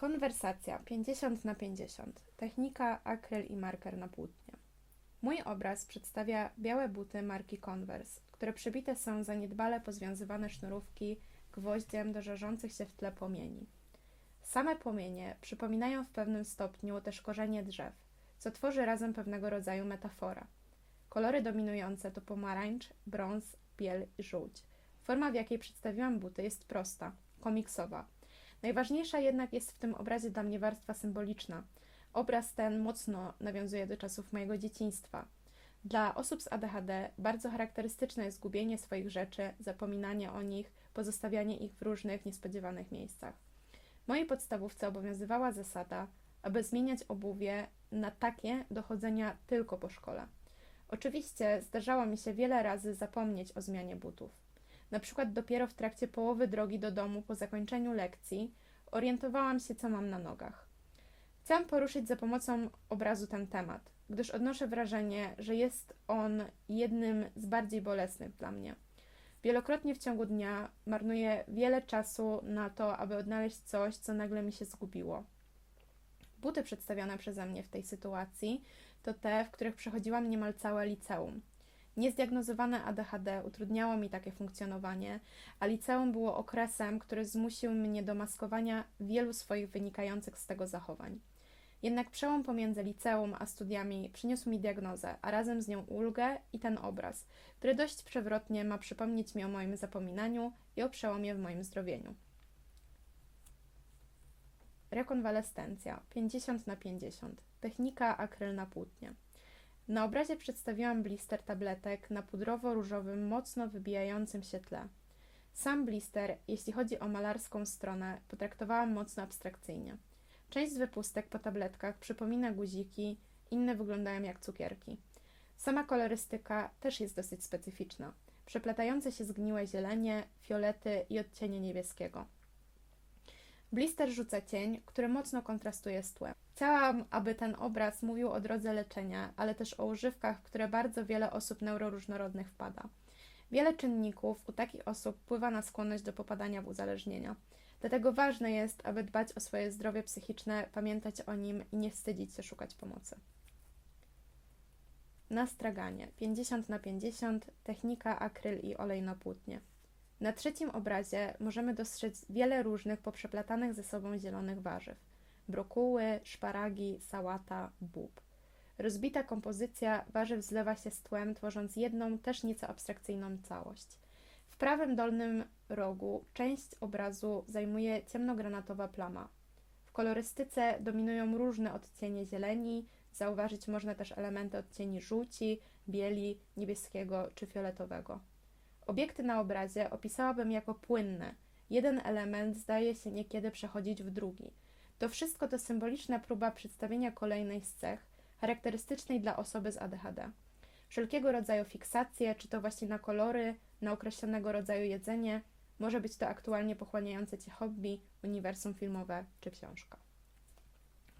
Konwersacja 50 na 50. Technika akryl i marker na płótnie. Mój obraz przedstawia białe buty marki Converse, które przybite są za niedbale pozwiązywane sznurówki gwoździem do żarzących się w tle płomieni. Same płomienie przypominają w pewnym stopniu też korzenie drzew, co tworzy razem pewnego rodzaju metafora. Kolory dominujące to pomarańcz, brąz, biel i żółć. Forma, w jakiej przedstawiłam buty, jest prosta, komiksowa. Najważniejsza jednak jest w tym obrazie dla mnie warstwa symboliczna. Obraz ten mocno nawiązuje do czasów mojego dzieciństwa. Dla osób z ADHD bardzo charakterystyczne jest gubienie swoich rzeczy, zapominanie o nich, pozostawianie ich w różnych niespodziewanych miejscach. W mojej podstawówce obowiązywała zasada, aby zmieniać obuwie na takie dochodzenia tylko po szkole. Oczywiście zdarzało mi się wiele razy zapomnieć o zmianie butów. Na przykład dopiero w trakcie połowy drogi do domu po zakończeniu lekcji orientowałam się, co mam na nogach. Chcę poruszyć za pomocą obrazu ten temat, gdyż odnoszę wrażenie, że jest on jednym z bardziej bolesnych dla mnie. Wielokrotnie w ciągu dnia marnuję wiele czasu na to, aby odnaleźć coś, co nagle mi się zgubiło. Buty przedstawione przeze mnie w tej sytuacji to te, w których przechodziłam niemal całe liceum. Niezdiagnozowane ADHD utrudniało mi takie funkcjonowanie, a liceum było okresem, który zmusił mnie do maskowania wielu swoich wynikających z tego zachowań. Jednak przełom pomiędzy liceum a studiami przyniósł mi diagnozę, a razem z nią ulgę i ten obraz, który dość przewrotnie ma przypomnieć mi o moim zapominaniu i o przełomie w moim zdrowieniu. Rekonwalescencja 50 na 50. Technika akryl na płótnie. Na obrazie przedstawiłam blister tabletek na pudrowo-różowym, mocno wybijającym się tle. Sam blister, jeśli chodzi o malarską stronę, potraktowałam mocno abstrakcyjnie. Część z wypustek po tabletkach przypomina guziki, inne wyglądają jak cukierki. Sama kolorystyka też jest dosyć specyficzna. Przeplatające się zgniłe zielenie, fiolety i odcienie niebieskiego. Blister rzuca cień, który mocno kontrastuje z tłem. Chciałam, aby ten obraz mówił o drodze leczenia, ale też o używkach, w które bardzo wiele osób neuroróżnorodnych wpada. Wiele czynników u takich osób wpływa na skłonność do popadania w uzależnienia. Dlatego ważne jest, aby dbać o swoje zdrowie psychiczne, pamiętać o nim i nie wstydzić się szukać pomocy. Nastraganie 50 na 50 technika akryl i olej na płótnie. Na trzecim obrazie możemy dostrzec wiele różnych poprzeplatanych ze sobą zielonych warzyw: brokuły, szparagi, sałata, bób. Rozbita kompozycja warzyw zlewa się z tłem, tworząc jedną, też nieco abstrakcyjną całość. W prawym dolnym rogu część obrazu zajmuje ciemnogranatowa plama. W kolorystyce dominują różne odcienie zieleni, zauważyć można też elementy odcieni żółci, bieli, niebieskiego czy fioletowego. Obiekty na obrazie opisałabym jako płynne. Jeden element zdaje się niekiedy przechodzić w drugi. To wszystko to symboliczna próba przedstawienia kolejnej z cech charakterystycznej dla osoby z ADHD. Wszelkiego rodzaju fiksacje, czy to właśnie na kolory, na określonego rodzaju jedzenie, może być to aktualnie pochłaniające cię hobby, uniwersum filmowe czy książka.